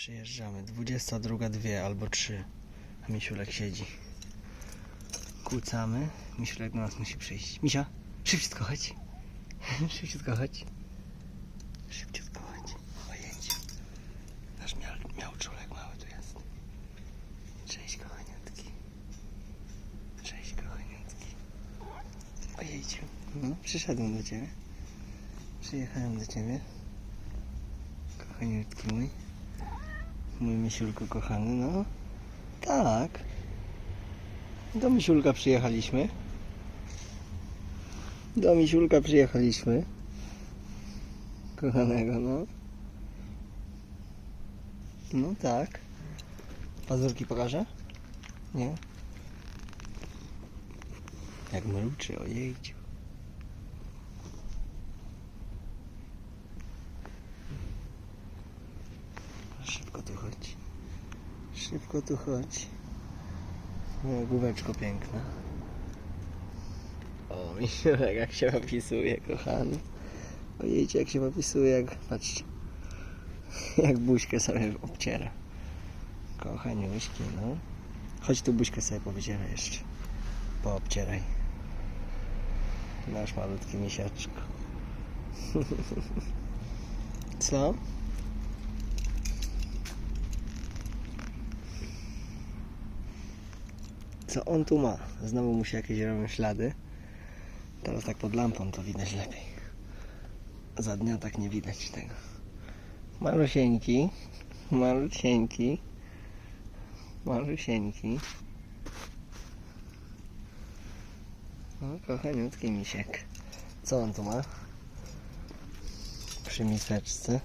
Przyjeżdżamy. 22, 2 albo 3. A Misiulek siedzi. Kłócamy. Misiulek do nas musi przyjść. Misia, szybciutko chodź. szybciutko chodź. Szybciutko chodź. Ojęcie. Nasz miał, miał czulek mały tu jest. Cześć kochaniutki. Cześć kochaniutki. Ojejciu. No, przyszedłem do ciebie. Przyjechałem do ciebie. Kochaniutki mój. Mój misiulku kochany, no. Tak. Do misiulka przyjechaliśmy. Do misiulka przyjechaliśmy. Kochanego, no. No tak. Pazurki pokażę? Nie? Jak mruczy, ojejciu. Szybko tu chodź. Szybko tu chodź. Moja główeczko piękna. O, misiurek jak się opisuje, kochany. Ojejcie, jak się opisuje, jak... Patrzcie. Jak buźkę sobie obciera. Kochaniuśki, no. Chodź tu buźkę sobie powycieraj jeszcze. Poobcieraj. Nasz malutki misiaczko. Co? Co on tu ma? Znowu mu się jakieś robią ślady. Teraz tak pod lampą to widać lepiej. Za dnia tak nie widać tego. Malusieńki. Malusieńki. Malusieńki. O, kochaniutki misiek. Co on tu ma? Przy miseczce.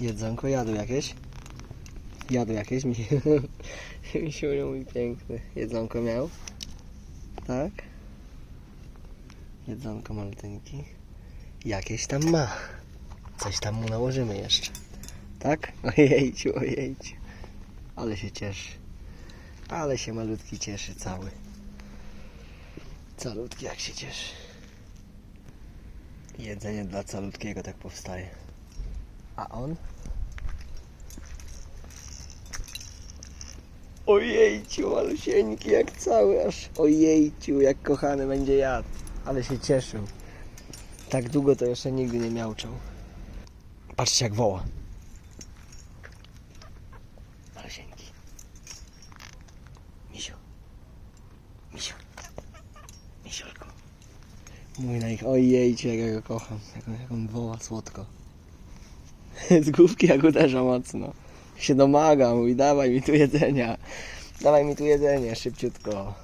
Jedzonko jadł jakieś? Jadł jakieś? Mi Misiuniu mój piękny. Jedzonko miał? Tak? Jedzonko malutynki. Jakieś tam ma. Coś tam mu nałożymy jeszcze. Tak? Ojejciu, ojejciu. Ale się cieszy. Ale się malutki cieszy cały. Calutki jak się cieszy. Jedzenie dla calutkiego tak powstaje. A on? Ojejciu, malusieńki jak cały aż. Ojejciu, jak kochany będzie jadł. Ale się cieszył. Tak długo to jeszcze nigdy nie miałczał. Patrzcie jak woła. Malusieńki. Misiu. Misiu. Misiulku. Mój na ich. Ojejciu, jak ja go kocham. Jak on, jak on woła słodko. Z główki jak uderza mocno. Się domaga, mówi dawaj mi tu jedzenia. Dawaj mi tu jedzenie, szybciutko.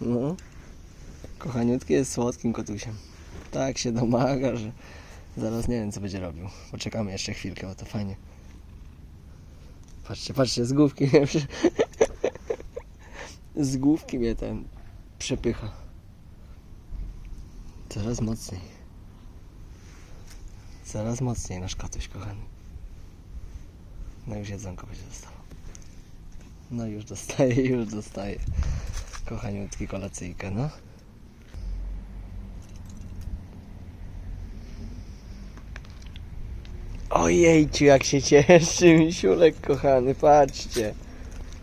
No. Kochaniutki jest słodkim kotusiem. Tak się domaga, że zaraz nie wiem co będzie robił. Poczekamy jeszcze chwilkę, bo to fajnie. Patrzcie, patrzcie, z główki mnie. Z główki mnie ten przepycha. Coraz mocniej. Coraz mocniej nasz kotuś, kochany. No już jedzonko będzie dostawał. No już dostaje, już dostaje. Kochaniutki kolacyjkę, no. Ojejciu, jak się cieszy, misiulek kochany, patrzcie.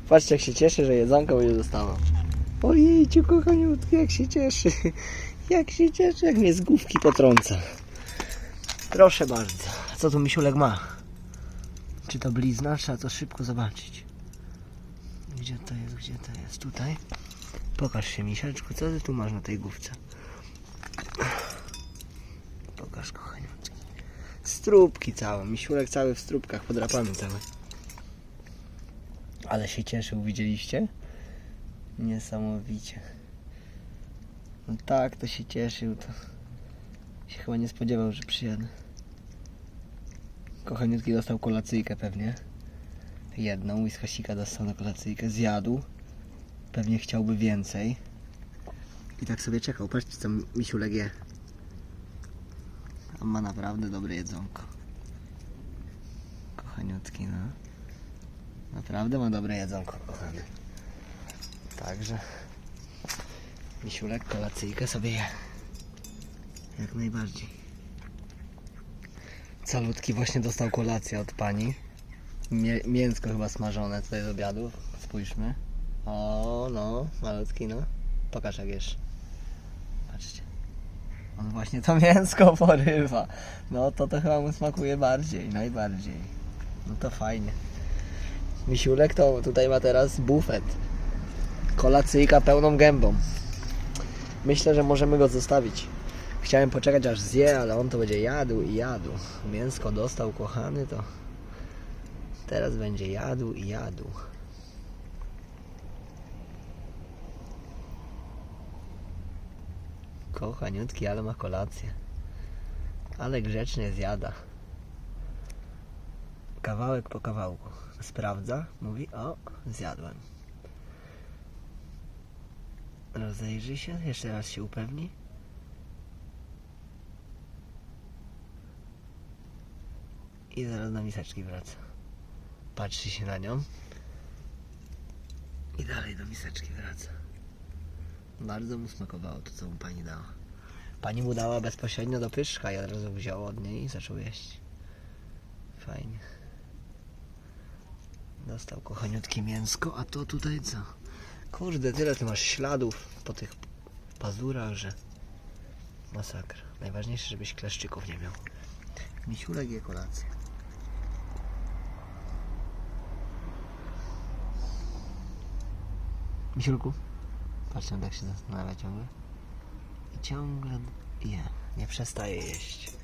Patrzcie, jak się cieszy, że jedzonko będzie dostawał. Ojejciu, kochaniutki, jak się cieszy. Jak się cieszy, jak mnie z główki potrąca. Proszę bardzo. Co tu misiulek ma? Czy to blizna? Trzeba to szybko zobaczyć. Gdzie to jest? Gdzie to jest? Tutaj? Pokaż się, misiaczku, co ty tu masz na tej główce? Pokaż, kochaniutki. Stróbki całe. Misiurek cały w stróbkach, podrapany cały. Ale się cieszył, widzieliście? Niesamowicie. No tak, to się cieszył, to się chyba nie spodziewał, że przyjadę. Kochaniutki dostał kolacyjkę pewnie. Jedną, Whiskasika dostał na kolacyjkę, zjadł. Pewnie chciałby więcej. I tak sobie czekał. Patrzcie co misiulek je. On ma naprawdę dobre jedzonko. Kochaniutki, no. Naprawdę ma dobre jedzonko, kochany. Także misiulek kolacyjkę sobie je. Jak najbardziej. Calutki właśnie dostał kolację od pani. Mięsko chyba smażone tutaj z obiadu. Spójrzmy. O, no, malutki, no. Pokaż jak jesz. Patrzcie. On właśnie to mięsko porywa. No to to chyba mu smakuje bardziej, najbardziej. No to fajnie. Misiulek to tutaj ma teraz bufet. Kolacyjka pełną gębą. Myślę, że możemy go zostawić. Chciałem poczekać aż zje, ale on to będzie jadł i jadł. Mięsko dostał kochany, to teraz będzie jadł i jadł. Kochaniutki, ale ma kolację. Ale grzecznie zjada. Kawałek po kawałku. Sprawdza, mówi, o, zjadłem. Rozejrzy się, jeszcze raz się upewni. I zaraz na miseczki wraca. Patrzy się na nią. I dalej do miseczki wraca. Bardzo mu smakowało to, co mu pani dała. Pani mu dała bezpośrednio do pyszka i od razu wziął od niej i zaczął jeść. Fajnie. Dostał kochaniutkie mięsko, a to tutaj co? Kurde, tyle ty masz śladów po tych pazurach, że masakra. Najważniejsze, żebyś kleszczyków nie miał. Misiulek je kolację. Misiulku, patrz, jak się zastanawia ciągle. I ciągle je, nie przestaje jeść.